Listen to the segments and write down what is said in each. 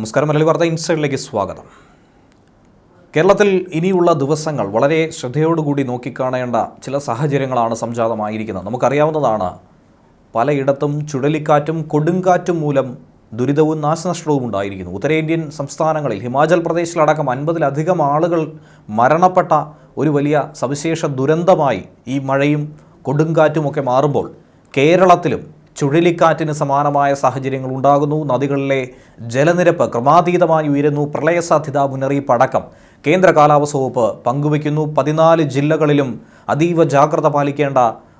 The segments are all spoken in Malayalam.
നമസ്കാരം. മലയാളി വാർത്ത ഇൻസൈഡിലേക്ക് സ്വാഗതം. കേരളത്തിൽ ഇനിയുള്ള ദിവസങ്ങൾ വളരെ ശ്രദ്ധയോടുകൂടി നോക്കിക്കാണേണ്ട ചില സാഹചര്യങ്ങളാണ് സംജാതമായിരിക്കുന്നത്. നമുക്കറിയാവുന്നതാണ് പലയിടത്തും ചുഴലിക്കാറ്റും കൊടുങ്കാറ്റും മൂലം ദുരിതവും നാശനഷ്ടവും ഉണ്ടായിരിക്കുന്നു. ഉത്തരേന്ത്യൻ സംസ്ഥാനങ്ങളിൽ ഹിമാചൽ പ്രദേശിലടക്കം അൻപതിലധികം ആളുകൾ മരണപ്പെട്ട ഒരു വലിയ സവിശേഷ ദുരന്തമായി ഈ മഴയും കൊടുങ്കാറ്റുമൊക്കെ മാറുമ്പോൾ കേരളത്തിലും ചുഴലിക്കാറ്റിന് സമാനമായ സാഹചര്യങ്ങൾ ഉണ്ടാകുന്നു. നദികളിലെ ജലനിരപ്പ് ക്രമാതീതമായി ഉയരുന്നു. പ്രളയസാധ്യതാ മുന്നറിയിപ്പ് അടക്കം കേന്ദ്ര കാലാവസ്ഥ വകുപ്പ് പങ്കുവയ്ക്കുന്നു. പതിനാല് ജില്ലകളിലും അതീവ ജാഗ്രത പാലിക്കേണ്ട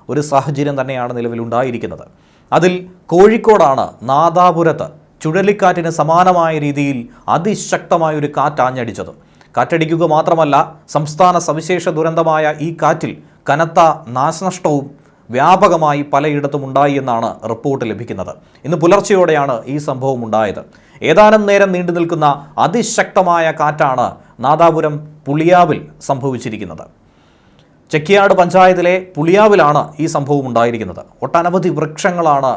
ഒരു സാഹചര്യം തന്നെയാണ് നിലവിലുണ്ടായിരിക്കുന്നത് അതിൽ കോഴിക്കോടാണ് നാദാപുരത്ത് ചുഴലിക്കാറ്റിന് സമാനമായ രീതിയിൽ അതിശക്തമായ ഒരു കാറ്റ് ആഞ്ഞടിച്ചത്. കാറ്റടിക്കുക മാത്രമല്ല സംസ്ഥാന സവിശേഷ ദുരന്തമായ ഈ കാറ്റിൽ കനത്ത നാശനഷ്ടവും വ്യാപകമായി പലയിടത്തും ഉണ്ടായി എന്നാണ് റിപ്പോർട്ട് ലഭിക്കുന്നത്. ഇന്ന് പുലർച്ചെയോടെയാണ് ഈ സംഭവം ഉണ്ടായത്. ഏതാനും നേരം നീണ്ടു നിൽക്കുന്ന അതിശക്തമായ കാറ്റാണ് നാദാപുരം പുളിയാവിൽ സംഭവിച്ചിരിക്കുന്നത്. ചെക്കിയാട് പഞ്ചായത്തിലെ പുളിയാവിലാണ് ഈ സംഭവം ഉണ്ടായിരിക്കുന്നത്. ഒട്ടനവധി വൃക്ഷങ്ങളാണ്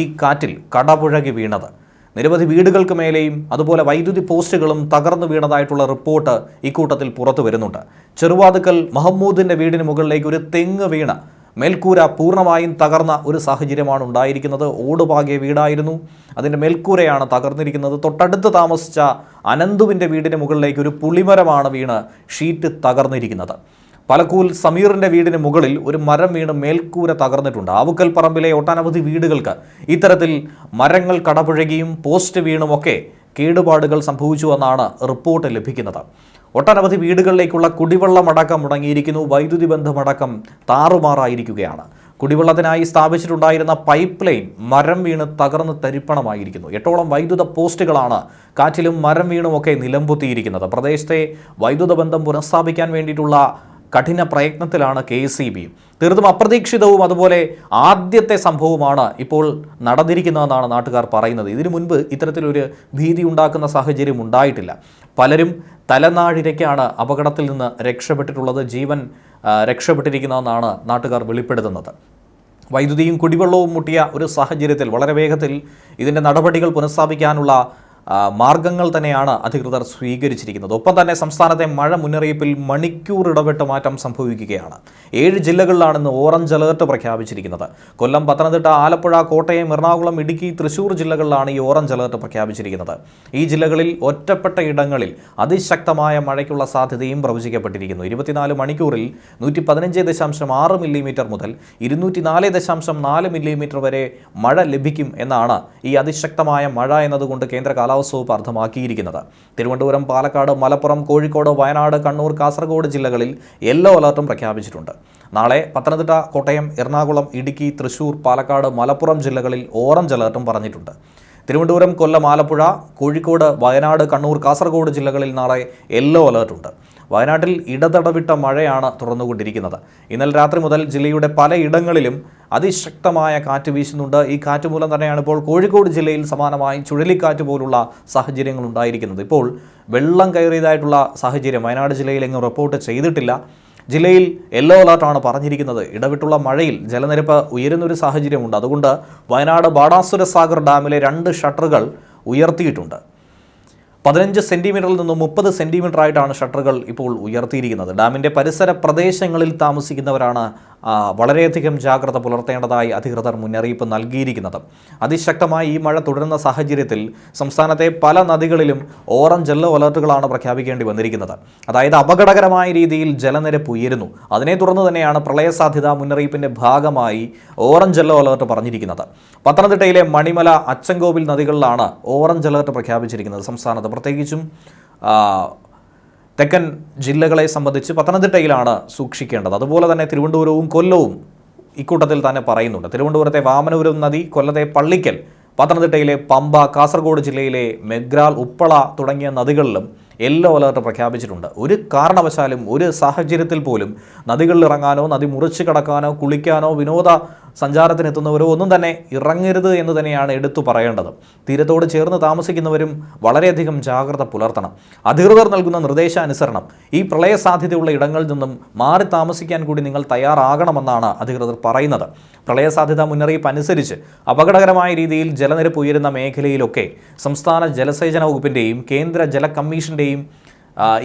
ഈ കാറ്റിൽ കടപുഴകി വീണത്. നിരവധി വീടുകൾക്ക് മേലെയും അതുപോലെ വൈദ്യുതി പോസ്റ്റുകളും തകർന്നു വീണതായിട്ടുള്ള റിപ്പോർട്ട് ഇക്കൂട്ടത്തിൽ പുറത്തു വരുന്നുണ്ട് ചെറുവാതുക്കൽ മഹമ്മൂദിന്റെ വീടിന് മുകളിലേക്ക് ഒരു തെങ്ങ് വീണ് മേൽക്കൂര പൂർണമായും തകർന്ന ഒരു സാഹചര്യമാണ് ഉണ്ടായിരിക്കുന്നത്. ഓടുപാകിയ വീടായിരുന്നു. അതിന്റെ മേൽക്കൂരയാണ് തകർന്നിരിക്കുന്നത്. തൊട്ടടുത്ത് താമസിച്ച അനന്തുവിന്റെ വീടിന് മുകളിലേക്ക് ഒരു പുളിമരമാണ് വീണ് ഷീറ്റ് തകർന്നിരിക്കുന്നത്. പലക്കൂൽ സമീറിന്റെ വീടിന് മുകളിൽ ഒരു മരം വീണ് മേൽക്കൂര തകർന്നിട്ടുണ്ട്. ആവുക്കൽ പറമ്പിലെ ഒട്ടനവധി വീടുകൾക്ക് ഇത്തരത്തിൽ മരങ്ങൾ കടപുഴകിയും പോസ്റ്റ് വീണുമൊക്കെ കേടുപാടുകൾ സംഭവിച്ചുവെന്നാണ് റിപ്പോർട്ട് ലഭിക്കുന്നത്. ഒട്ടനവധി വീടുകളിലേക്കുള്ള കുടിവെള്ളമടക്കം മുടങ്ങിയിരിക്കുന്നു. വൈദ്യുതി ബന്ധമടക്കം താറുമാറായിരിക്കുകയാണ്. കുടിവെള്ളത്തിനായി സ്ഥാപിച്ചിട്ടുണ്ടായിരുന്ന പൈപ്പ് ലൈൻ മരം വീണ് തകർന്ന് തരിപ്പണമായിരിക്കുന്നു. എട്ടോളം വൈദ്യുത പോസ്റ്റുകളാണ് കാറ്റിലും മരം വീണുമൊക്കെ നിലംപൊത്തിയിരിക്കുന്നത്. പ്രദേശത്തെ വൈദ്യുത ബന്ധം പുനഃസ്ഥാപിക്കാൻ വേണ്ടിയിട്ടുള്ള കഠിന പ്രയത്നത്തിലാണ് കെ സി ബിയും തീർത്തും അപ്രതീക്ഷിതവും അതുപോലെ ആദ്യത്തെ സംഭവമാണ് ഇപ്പോൾ നടന്നിരിക്കുന്നതെന്നാണ് നാട്ടുകാർ പറയുന്നത്. ഇതിനു മുൻപ് ഇത്തരത്തിലൊരു ഭീതി ഉണ്ടാക്കുന്ന സാഹചര്യം ഉണ്ടായിട്ടില്ല. പലരും തലനാഴിരയ്ക്കാണ് അപകടത്തിൽ നിന്ന് രക്ഷപ്പെട്ടിട്ടുള്ളത് ജീവൻ രക്ഷപ്പെട്ടിരിക്കുന്നതെന്നാണ് നാട്ടുകാർ വെളിപ്പെടുത്തുന്നത്. വൈദ്യുതിയും കുടിവെള്ളവും മുട്ടിയ ഒരു സാഹചര്യത്തിൽ വളരെ വേഗത്തിൽ ഇതിന്റെ നടപടികൾ പുനഃസ്ഥാപിക്കാനുള്ള മാർഗങ്ങൾ തന്നെയാണ് അധികൃതർ സ്വീകരിച്ചിരിക്കുന്നത്. ഒപ്പം തന്നെ സംസ്ഥാനത്തെ മഴ മുന്നറിയിപ്പിൽ മണിക്കൂർ ഇടപെട്ട് മാറ്റം സംഭവിക്കുകയാണ്. ഏഴ് ജില്ലകളിലാണ് ഇന്ന് ഓറഞ്ച് അലേർട്ട് പ്രഖ്യാപിച്ചിരിക്കുന്നത്. കൊല്ലം പത്തനംതിട്ട ആലപ്പുഴ കോട്ടയം എറണാകുളം ഇടുക്കി തൃശൂർ ജില്ലകളിലാണ് ഈ ഓറഞ്ച് അലേർട്ട് പ്രഖ്യാപിച്ചിരിക്കുന്നത്. ഈ ജില്ലകളിൽ ഒറ്റപ്പെട്ട ഇടങ്ങളിൽ അതിശക്തമായ മഴയ്ക്കുള്ള സാധ്യതയും പ്രവചിക്കപ്പെട്ടിരിക്കുന്നു. ഇരുപത്തിനാല് മണിക്കൂറിൽ നൂറ്റി പതിനഞ്ച് ദശാംശം ആറ് മില്ലിമീറ്റർ മുതൽ ഇരുന്നൂറ്റി നാല് ദശാംശം നാല് മില്ലിമീറ്റർ വരെ മഴ ലഭിക്കും എന്നാണ് ഈ അതിശക്തമായ മഴ എന്നതുകൊണ്ട് കേന്ദ്ര കാലാവസ്ഥ വകുപ്പ് അർത്ഥമാക്കിയിരിക്കുന്നത് തിരുവനന്തപുരം പാലക്കാട് മലപ്പുറം കോഴിക്കോട് വയനാട് കണ്ണൂർ കാസർഗോഡ് ജില്ലകളിൽ യെല്ലോ അലർട്ടും പ്രഖ്യാപിച്ചിട്ടുണ്ട്. നാളെ പത്തനംതിട്ട കോട്ടയം എറണാകുളം ഇടുക്കി തൃശൂർ പാലക്കാട് മലപ്പുറം ജില്ലകളിൽ ഓറഞ്ച് അലർട്ടും പറഞ്ഞിട്ടുണ്ട്. തിരുവനന്തപുരം കൊല്ലം ആലപ്പുഴ കോഴിക്കോട് വയനാട് കണ്ണൂർ കാസർഗോഡ് ജില്ലകളിൽ നാളെ യെല്ലോ അലർട്ടുണ്ട്. വയനാട്ടിൽ ഇടതടവിട്ട മഴയാണ് തുറന്നുകൊണ്ടിരിക്കുന്നത്. ഇന്നലെ രാത്രി മുതൽ ജില്ലയുടെ പലയിടങ്ങളിലും അതിശക്തമായ കാറ്റ് വീശുന്നുണ്ട്. ഈ കാറ്റ് മൂലം തന്നെയാണ് ഇപ്പോൾ കോഴിക്കോട് ജില്ലയിൽ സമാനമായി ചുഴലിക്കാറ്റ് പോലുള്ള സാഹചര്യങ്ങൾ ഉണ്ടായിരിക്കുന്നത്. ഇപ്പോൾ വെള്ളം കയറിയതായിട്ടുള്ള സാഹചര്യം വയനാട് ജില്ലയിൽ എങ്ങും റിപ്പോർട്ട് ചെയ്തിട്ടില്ല. ജില്ലയിൽ യെല്ലോ അലർട്ടാണ് പറഞ്ഞിരിക്കുന്നത്. ഇടവിട്ടുള്ള മഴയിൽ ജലനിരപ്പ് ഉയരുന്നൊരു സാഹചര്യമുണ്ട്. അതുകൊണ്ട് വയനാട് ബാണാസുര സാഗർ ഡാമിലെ രണ്ട് ഷട്ടറുകൾ ഉയർത്തിയിട്ടുണ്ട്. പതിനഞ്ച് സെന്റിമീറ്ററിൽ നിന്നും മുപ്പത് സെന്റിമീറ്റർ ആയിട്ടാണ് ഷട്ടറുകൾ ഇപ്പോൾ ഉയർത്തിയിരിക്കുന്നത്. ഡാമിന്റെ പരിസര പ്രദേശങ്ങളിൽ താമസിക്കുന്നവരാണ് വളരെയധികം ജാഗ്രത പുലർത്തേണ്ടതായി അധികൃതർ മുന്നറിയിപ്പ് നൽകിയിരിക്കുന്നത്. അതിശക്തമായി ഈ മഴ തുടരുന്ന സാഹചര്യത്തിൽ സംസ്ഥാനത്തെ പല നദികളിലും ഓറഞ്ച് യെല്ലോ അലർട്ടുകളാണ് പ്രഖ്യാപിക്കേണ്ടി വന്നിരിക്കുന്നത്. അതായത് അപകടകരമായ രീതിയിൽ ജലനിരപ്പ് ഉയരുന്നു. അതിനെ തുടർന്ന് തന്നെയാണ് പ്രളയ സാധ്യതാ മുന്നറിയിപ്പിന്റെ ഭാഗമായി ഓറഞ്ച് യെല്ലോ അലർട്ട് പറഞ്ഞിരിക്കുന്നത്. പത്തനംതിട്ടയിലെ മണിമല അച്ചൻകോവിൽ നദികളിലാണ് ഓറഞ്ച് അലർട്ട് പ്രഖ്യാപിച്ചിരിക്കുന്നത്. സംസ്ഥാനത്ത് പ്രത്യേകിച്ചും തെക്കൻ ജില്ലകളെ സംബന്ധിച്ച് പത്തനംതിട്ടയിലാണ് സൂക്ഷിക്കേണ്ടത്. അതുപോലെ തന്നെ തിരുവനന്തപുരവും കൊല്ലവും ഇക്കൂട്ടത്തിൽ തന്നെ പറയുന്നുണ്ട്. തിരുവനന്തപുരത്തെ വാമനപുരം നദി കൊല്ലത്തെ പള്ളിക്കൽ പത്തനംതിട്ടയിലെ പമ്പ കാസർഗോഡ് ജില്ലയിലെ മെഗ്രാൽ ഉപ്പള തുടങ്ങിയ നദികളിലും യെല്ലോ അലർട്ട് പ്രഖ്യാപിച്ചിട്ടുണ്ട്. ഒരു കാരണവശാലും ഒരു സാഹചര്യത്തിൽ പോലും നദികളിൽ ഇറങ്ങാനോ നദി മുറിച്ച് കടക്കാനോ കുളിക്കാനോ വിനോദ സഞ്ചാരത്തിനെത്തുന്നവരോ ഒന്നും തന്നെ ഇറങ്ങരുത് എന്ന് തന്നെയാണ് എടുത്തു പറയേണ്ടത്. തീരത്തോട് ചേർന്ന് താമസിക്കുന്നവരും വളരെയധികം ജാഗ്രത പുലർത്തണം. അധികൃതർ നൽകുന്ന നിർദ്ദേശാനുസരണം ഈ പ്രളയ സാധ്യതയുള്ള ഇടങ്ങളിൽ നിന്നും മാറി താമസിക്കാൻ കൂടി നിങ്ങൾ തയ്യാറാകണമെന്നാണ് അധികൃതർ പറയുന്നത്. പ്രളയ സാധ്യത മുന്നറിയിപ്പ് അനുസരിച്ച് അപകടകരമായ രീതിയിൽ ജലനിരപ്പ് ഉയരുന്ന മേഖലയിലൊക്കെ സംസ്ഥാന ജലസേചന വകുപ്പിന്റെയും കേന്ദ്ര ജല കമ്മീഷന്റെയും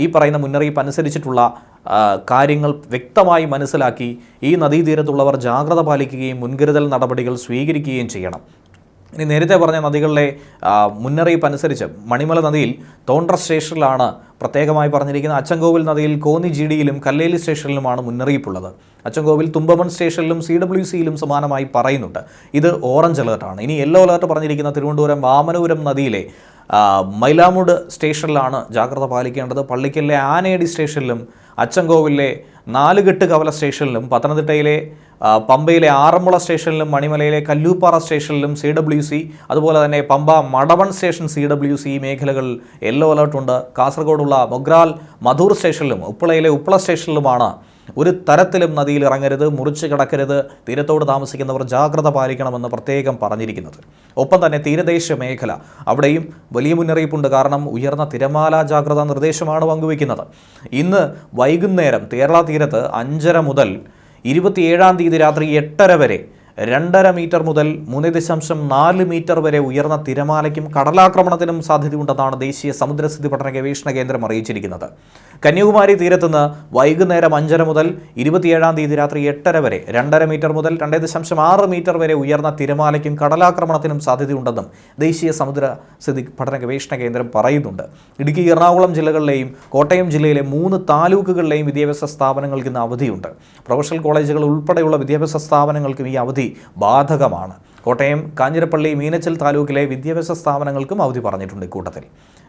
ഈ പറയുന്ന മുന്നറിയിപ്പ് അനുസരിച്ചിട്ടുള്ള കാര്യങ്ങൾ വ്യക്തമായി മനസ്സിലാക്കി ഈ നദീതീരത്തുള്ളവർ ജാഗ്രത പാലിക്കുകയും മുൻകരുതൽ നടപടികൾ സ്വീകരിക്കുകയും ചെയ്യണം. ഇനി നേരത്തെ പറഞ്ഞ നദികളിലെ മുന്നറിയിപ്പ് അനുസരിച്ച് മണിമല നദിയിൽ തോണ്ട്ര സ്റ്റേഷനിലാണ് പ്രത്യേകമായി പറഞ്ഞിരിക്കുന്ന അച്ചൻകോവിൽ നദിയിൽ കോന്നി ജി ഡിയിലും കല്ലേലി സ്റ്റേഷനിലുമാണ് മുന്നറിയിപ്പുള്ളത്. അച്ചൻകോവിൽ തുമ്പമൺ സ്റ്റേഷനിലും സി ഡബ്ല്യു സിയിലും സമാനമായി പറയുന്നുണ്ട്. ഇത് ഓറഞ്ച് അലേർട്ടാണ്. ഇനി യെല്ലോ അലേർട്ട് പറഞ്ഞിരിക്കുന്ന തിരുവനന്തപുരം വാമനപുരം നദിയിലെ ആ, മൈലാമുഡ് സ്റ്റേഷനിലാണ് ജാഗ്രത പാലിക്കേണ്ടത്. പള്ളിക്കലിലെ ആനയടി സ്റ്റേഷനിലും അച്ചൻകോവിലെ നാലുകെട്ട് കവല സ്റ്റേഷനിലും പത്തനംതിട്ടയിലെ പമ്പയിലെ ആറന്മുള സ്റ്റേഷനിലും മണിമലയിലെ കല്ലൂപ്പാറ സ്റ്റേഷനിലും സി ഡബ്ല്യു സി അതുപോലെ തന്നെ Pamba Madamon station C W C മേഖലകളിൽ യെല്ലോ അലർട്ടുണ്ട്. കാസർഗോഡുള്ള മൊഗ്രാൽ മധൂർ സ്റ്റേഷനിലും ഉപ്പളയിലെ ഉപ്പള സ്റ്റേഷനിലുമാണ് ഒരു തരത്തിലും നദിയിൽ ഇറങ്ങരുത് മുറിച്ച് കിടക്കരുത് തീരത്തോട് താമസിക്കുന്നവർ ജാഗ്രത പാലിക്കണമെന്ന് പ്രത്യേകം പറഞ്ഞിരിക്കുന്നത്. ഒപ്പം തന്നെ തീരദേശ മേഖല അവിടെയും വലിയ മുന്നറിയിപ്പുണ്ട്. കാരണം ഉയർന്ന തിരമാല ജാഗ്രതാ നിർദ്ദേശമാണ് പങ്കുവയ്ക്കുന്നത്. ഇന്ന് വൈകുന്നേരം കേരള തീരത്ത് അഞ്ചര മുതൽ ഇരുപത്തിയേഴാം തീയതി രാത്രി എട്ടര വരെ രണ്ടര മീറ്റർ മുതൽ മൂന്ന് ദശാംശം നാല് മീറ്റർ വരെ ഉയർന്ന തിരമാലയ്ക്കും കടലാക്രമണത്തിനും സാധ്യതയുണ്ടെന്നാണ് ദേശീയ സമുദ്രസ്ഥിതി പഠന ഗവേഷണ കേന്ദ്രം അറിയിച്ചിരിക്കുന്നത്. കന്യാകുമാരി തീരത്തുനിന്ന് വൈകുന്നേരം അഞ്ചര മുതൽ ഇരുപത്തിയേഴാം തീയതി രാത്രി എട്ടര വരെ രണ്ടര മീറ്റർ മുതൽ രണ്ട് ദശാംശം ആറ് മീറ്റർ വരെ ഉയർന്ന തിരമാലയ്ക്കും കടലാക്രമണത്തിനും സാധ്യതയുണ്ടെന്നും ദേശീയ സമുദ്രസ്ഥിതി പഠന ഗവേഷണ കേന്ദ്രം പറയുന്നുണ്ട്. ഇടുക്കി എറണാകുളം ജില്ലകളിലെയും കോട്ടയം ജില്ലയിലെ മൂന്ന് താലൂക്കുകളിലെയും വിദ്യാഭ്യാസ സ്ഥാപനങ്ങൾക്ക് ഇന്ന് അവധിയുണ്ട്. പ്രൊഫഷണൽ കോളേജുകൾ ഉൾപ്പെടെയുള്ള വിദ്യാഭ്യാസ സ്ഥാപനങ്ങൾക്കും ഈ അവധി ബാധകമാണ്. കോട്ടയം കാഞ്ഞിരപ്പള്ളി മീനച്ചൽ താലൂക്കിലെ വിദ്യാഭ്യാസ സ്ഥാപനങ്ങൾക്കും അവധി പറഞ്ഞിട്ടുണ്ട് ഇക്കൂട്ടത്തിൽ.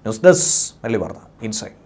ന്യൂസ് ഡെസ്ക് മെല്ലി വാർത്ത ഇൻസൈഡ്